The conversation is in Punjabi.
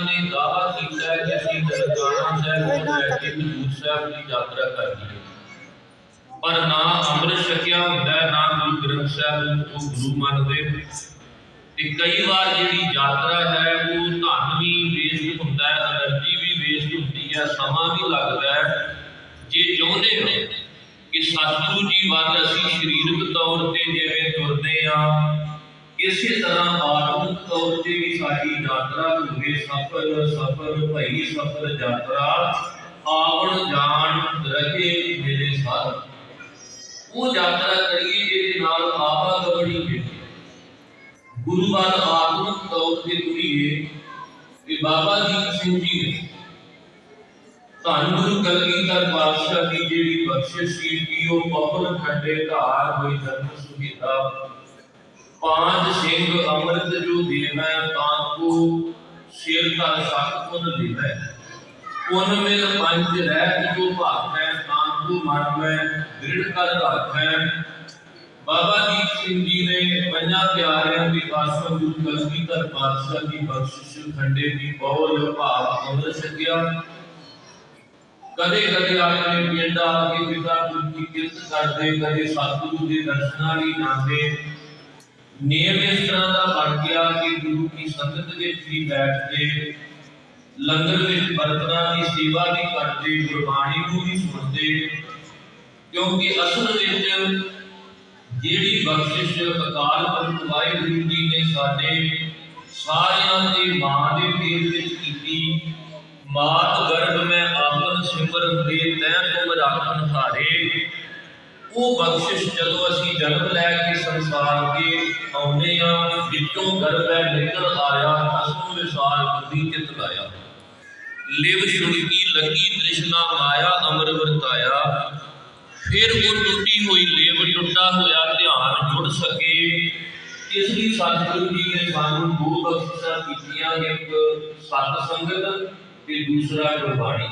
ਨੇ ਦਾਅਵਾ ਕੀਤਾ ਹੈ ਕਿ ਅਸੀਂ ਦਰਗਾਹਾਂ ਸਾਹਿਬ ਨੂੰ ਲੈ ਕੇ ਹਜ਼ੂਰ ਸਾਹਿਬ ਦੀ ਯਾਤਰਾ ਕਰਨੀ ਹੈ। ਪਰ ਨਾ ਅੰਮ੍ਰਿਤ ਛਕਿਆ ਹੁੰਦਾ, ਨਾ ਗੁਰੂ ਗ੍ਰੰਥ ਸਾਹਿਬ ਨੂੰ ਗੁਰੂ ਮੰਨਦੇ। ਤੇ ਕਈ ਵਾਰ ਜਿਹੜੀ ਯਾਤਰਾ ਹੈ, ਉਹ ਧਨ ਵੀ ਵੇਸਟ ਹੁੰਦਾ ਹੈ એનર્ਜੀ ਵੀ ਵੇਸਟ ਹੁੰਦੀ ਹੈ, ਸਮਾਂ ਵੀ ਲੱਗਦਾ ਹੈ। ਜੇ ਚਾਹੁੰਦੇ ਨੇ ਕਿ ਸਤਿਗੁਰੂ ਜੀ ਵੱਲ ਅਸੀਂ ਸਰੀਰਕ ਤੌਰ ਤੇ ਜਿਵੇਂ ਤੁਰਦੇ ਆ ਇਸੇ ਤਰ੍ਹਾਂ ਆਤਮਿਕ ਤੌਰ ਤੇ ਵੀ ਸਾਡੀ ਯਾਤਰਾ ਹੋਵੇ ਸਫਰ ਸਫਰ ਭਈ ਸਫਰ ਯਾਤਰਾ ਆਵਣ ਜਾਣ ਰਹੇ ਮੇਰੇ ਸਾਧ ਉਹ ਯਾਤਰਾ ਕਰੀਏ ਜਿਹਦੇ ਨਾਲ ਆਵਾਗਮਣੀ ਹੋਵੇ ਗੁਰੂ ਵੱਲ ਆਤਮਿਕ ਤੌਰ ਤੇ ਤੁਰੀਏ ਕਿ ਬਾਬਾ ਜੀ ਸਿੰਘ ਜੀ ਨੇ ਧੰਨ ਗੁਰੂ ਕਲਗੀਧਰ ਪਾਤਸ਼ਾਹ ਦੀ ਜਿਹੜੀ ਬਖਸ਼ਿਸ਼ ਸੀ ਕਿ ਉਹ ਬਹੁਤ ਖੰਡੇ ਧਾਰ ਹੋਈ ਧਰਮ ਸੁਹੀਤਾ ਪਾਂਚ ਸਿੰਘ ਅੰਮ੍ਰਿਤ ਜੋ ਦੇਵੈ ਤਾਂ ਕੋ ਸ਼ੇਰ ਕਾ ਸਤ ਪੁਨ ਦੇਵੈ ਪੁਨ ਮਿਲ ਪੰਜ ਰਹਿ ਜੋ ਭਾਗੈ ਤਾਂ ਕੋ ਮਨ ਮੈਂ ਦ੍ਰਿੜ ਕਰ ਰਾਖੈ ਬਾਬਾ ਦੀਪ ਸਿੰਘ ਜੀ ਨੇ ਪੰਜਾਂ ਪਿਆਰਿਆਂ ਦੀ ਆਸਮਾ ਗੁਰੂ ਕਲਗੀਧਰ ਪਾਤਸ਼ਾਹ ਦੀ ਬਖਸ਼ਿਸ਼ ਖੰਡੇ ਦੀ ਬਹੁਤ ਭਾਵ ਅੰਮ੍ਰਿਤ ਛਕਿਆ ਕਦੇ ਕਦੇ ਆਪਣੇ ਪਿੰਡ ਆ ਕੇ ਪਿਤਾ ਗੁਰੂ ਦੀ ਕਿਰਤ ਕਰਦੇ ਕਦੇ ਸਤਿਗੁਰੂ ਦੇ ਦਰਸ਼ਨਾਂ ਲਈ ਜਾਂਦੇ ਨੇਮ ਇਸ ਤਰ੍ਹਾਂ ਦਾ ਬਣ ਗਿਆ ਕਿ ਗੁਰੂ ਦੀ ਸੰਗਤ ਵਿੱਚ ਵੀ ਬੈਠਦੇ ਲੰਗਰ ਵਿੱਚ ਬਰਤਨਾਂ ਦੀ ਸੇਵਾ ਵੀ ਕਰਦੇ, ਗੁਰਬਾਣੀ ਨੂੰ ਵੀ ਸੁਣਦੇ, ਕਿਉਂਕਿ ਅਸਲ ਵਿੱਚ ਜਿਹੜੀ ਬਖਸ਼ਿਸ਼ ਅਕਾਲ ਪੁਰਖ ਵਾਹਿਗੁਰੂ ਜੀ ਨੇ ਸਾਡੇ ਸਾਰਿਆਂ ਦੇ ਮਾਂ ਦੇ ਪੇਟ ਵਿੱਚ ਕੀਤੀ, ਮਾਤ ਗਰਭ ਮੈਂ ਆਪਨ ਸਿਮਰਨ ਦੇ ਤੈ ਤੁਮ ਰਾਖਨ ਹਾਰੇ। ਉਹ ਬਖਸ਼ਿਸ਼ ਜਦੋਂ ਅਸੀਂ ਜਨਮ ਲੈ ਕੇ ਸੰਸਾਰ ਕੇ ਆਉਂਦੇ ਆ ਵਿੱਚੋਂ ਗਰਭੈ ਨਿਕਲ ਆਇਆ ਅਸੂ ਵਿਸਾਲ ਬੁੱਧੀ ਚਿਤ ਲਾਇਆ। ਲਿਵ ਛੁੜਕੀ ਲੱਗੀ ਤ੍ਰਿਸ਼ਨਾ ਮਾਇਆ ਅਮਰ ਵਰਤਾਇਆ। ਫਿਰ ਉਹ ਟੁੱਟੀ ਹੋਈ ਲੇਵ, ਟੁੱਟਾ ਹੋਇਆ ਧਿਆਨ ਜੁੜ ਸਕੇ। ਇਸ ਲਈ ਸਤਿਗੁਰੂ ਜੀ ਨੇ ਸਾਨੂੰ ਦੋ ਬਖਸ਼ਿਸ਼ਾਂ ਕੀਤੀਆਂ, ਇੱਕ ਸਤ ਸੰਗਤ ਤੇ ਦੂਸਰਾ ਗੁਰਬਾਣੀ।